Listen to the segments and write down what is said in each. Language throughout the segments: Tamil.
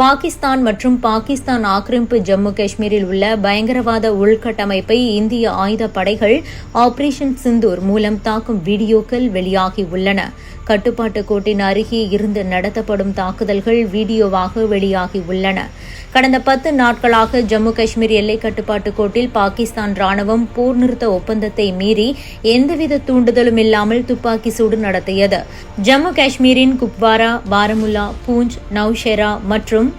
பாகிஸ்தான் மற்றும் பாகிஸ்தான் ஆக்கிரமிப்பு ஜம்மு காஷ்மீரில் உள்ள பயங்கரவாத உள்கட்டமைப்பை இந்திய ஆயுத படைகள் ஆபரேஷன் சிந்தூர் மூலம் தாக்கும் வீடியோக்கள் வெளியாகி உள்ளன. கட்டுப்பாட்டு கோட்டின் அருகே இருந்து நடத்தப்படும் தாக்குதல்கள் வீடியோவாக வெளியாகியுள்ளன. கடந்த பத்து நாட்களாக ஜம்மு காஷ்மீர் எல்லை கட்டுப்பாட்டு கோட்டில் பாகிஸ்தான் ராணுவம் போர் நிறுத்த ஒப்பந்தத்தை மீறி எந்தவித தூண்டுதலும் இல்லாமல் துப்பாக்கி சூடு நடத்தியது. ஜம்மு காஷ்மீரின் குப்வாரா பாரமுல்லா பூஞ்ச் நௌஷெரா மற்றும்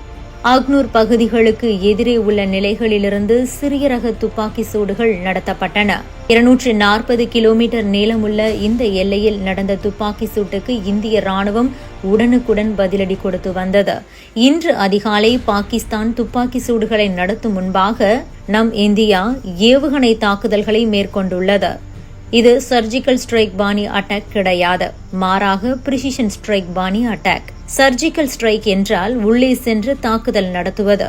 அக்னூர் பகுதிகளுக்கு எதிரே உள்ள நிலைகளிலிருந்து சிறிய ரக துப்பாக்கி சூடுகள் நடத்தப்பட்டன. இருநூற்று நாற்பது கிலோமீட்டர் நீளமுள்ள இந்த எல்லையில் நடந்த துப்பாக்கி சூட்டுக்கு இந்திய ராணுவம் உடனுக்குடன் பதிலடி கொடுத்து வந்தது. இன்று அதிகாலை பாகிஸ்தான் துப்பாக்கி சூடுகளை நடத்தும் முன்பாக நம் இந்தியா ஏவுகணை தாக்குதல்களை மேற்கொண்டுள்ளது. இது சர்ஜிக்கல் ஸ்ட்ரைக் பாணி அட்டாக் கிடையாது. மாறாக பிரிசிஷன் ஸ்ட்ரைக் பாணி அட்டாக். சர்ஜிக்கல் ஸ்ட்ரைக் என்றால் உள்ளே சென்று தாக்குதல் நடத்துவது.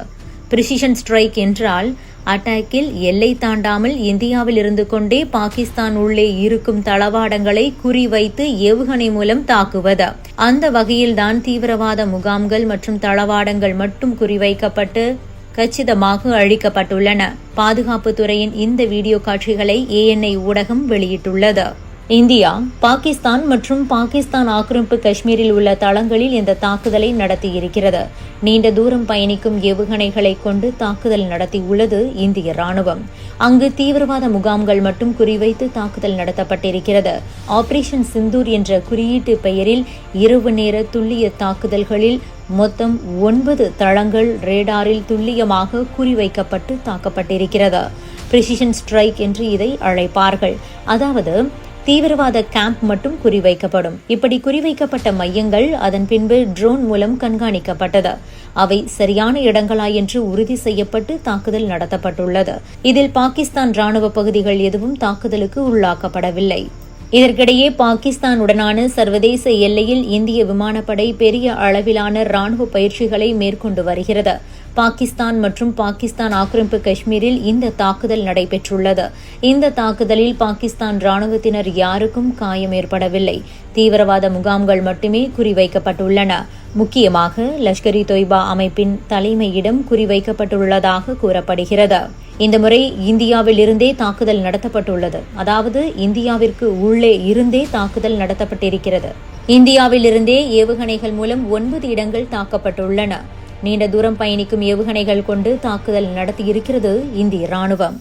பிரிசிஷன் ஸ்ட்ரைக் என்றால் அட்டாக்கில் எல்லை தாண்டாமல் இந்தியாவில் இருந்து கொண்டே பாகிஸ்தான் உள்ளே இருக்கும் தளவாடங்களை குறிவைத்து ஏவுகணை மூலம் தாக்குவது. அந்த வகையில்தான் தீவிரவாத முகாம்கள் மற்றும் தளவாடங்கள் மட்டும் குறிவைக்கப்பட்டு கச்சிதமாக அழிக்கப்பட்டுள்ளன. பாதுகாப்புத்துறையின் இந்த வீடியோ காட்சிகளை ஏஎன்ஐ ஊடகம் வெளியிட்டுள்ளது. இந்தியா பாகிஸ்தான் மற்றும் பாகிஸ்தான் ஆக்கிரமிப்பு காஷ்மீரில் உள்ள தளங்களில் இந்த தாக்குதலை நடத்தியிருக்கிறது. நீண்ட தூரம் பயணிக்கும் ஏவுகணைகளை கொண்டு தாக்குதல் நடத்தியுள்ளது இந்திய ராணுவம் அங்கு தீவிரவாத முகாம்கள் மட்டும் குறிவைத்து தாக்குதல் நடத்தப்பட்டிருக்கிறது. ஆபரேஷன் சிந்தூர் என்ற குறியீட்டு பெயரில் இரவு நேர துல்லிய தாக்குதல்களில் மொத்தம் ஒன்பது தளங்கள் ரேடாரில் துல்லியமாக குறிவைக்கப்பட்டு தாக்கப்பட்டிருக்கிறது. பிரிசிஷன் ஸ்ட்ரைக் என்று இதை அழைப்பார்கள். அதாவது தீவிரவாத கேம்ப் மட்டும் குறிவைக்கப்படும். இப்படி குறிவைக்கப்பட்ட மையங்கள் அதன் பின்பு ட்ரோன் மூலம் கண்காணிக்கப்பட்டது. அவை சரியான இடங்களா என்று உறுதி செய்யப்பட்டு தாக்குதல் நடத்தப்பட்டுள்ளது. இதில் பாகிஸ்தான் ராணுவ பகுதிகள் எதுவும் தாக்குதலுக்கு உள்ளாக்கப்படவில்லை. இதற்கிடையே பாகிஸ்தானுடனான சர்வதேச எல்லையில் இந்திய விமானப்படை பெரிய அளவிலான ராணுவ பயிற்சிகளை மேற்கொண்டு வருகிறது. பாகிஸ்தான் மற்றும் பாகிஸ்தான் ஆக்கிரமிப்பு காஷ்மீரில் இந்த தாக்குதல் நடைபெற்றுள்ளது. இந்த தாக்குதலில் பாகிஸ்தான் ராணுவத்தினர் யாருக்கும் காயம் ஏற்படவில்லை. தீவிரவாத முகாம்கள் மட்டுமே குறிவைக்கப்பட்டுள்ளன. முக்கியமாக லஷ்கர் இ தொய்பா அமைப்பின் தலைமையிடம் குறிவைக்கப்பட்டுள்ளதாக கூறப்படுகிறது. இந்த முறை இந்தியாவில் இருந்தே தாக்குதல் நடத்தப்பட்டுள்ளது. அதாவது இந்தியாவிற்கு உள்ளே இருந்தே தாக்குதல் நடத்தப்பட்டிருக்கிறது. இந்தியாவில் இருந்தே ஏவுகணைகள் மூலம் ஒன்பது இடங்கள் தாக்கப்பட்டுள்ளன. நீண்ட தூரம் பயணிக்கும் ஏவுகணைகள் கொண்டு தாக்குதல் நடத்தியிருக்கிறது இந்திய ராணுவம்.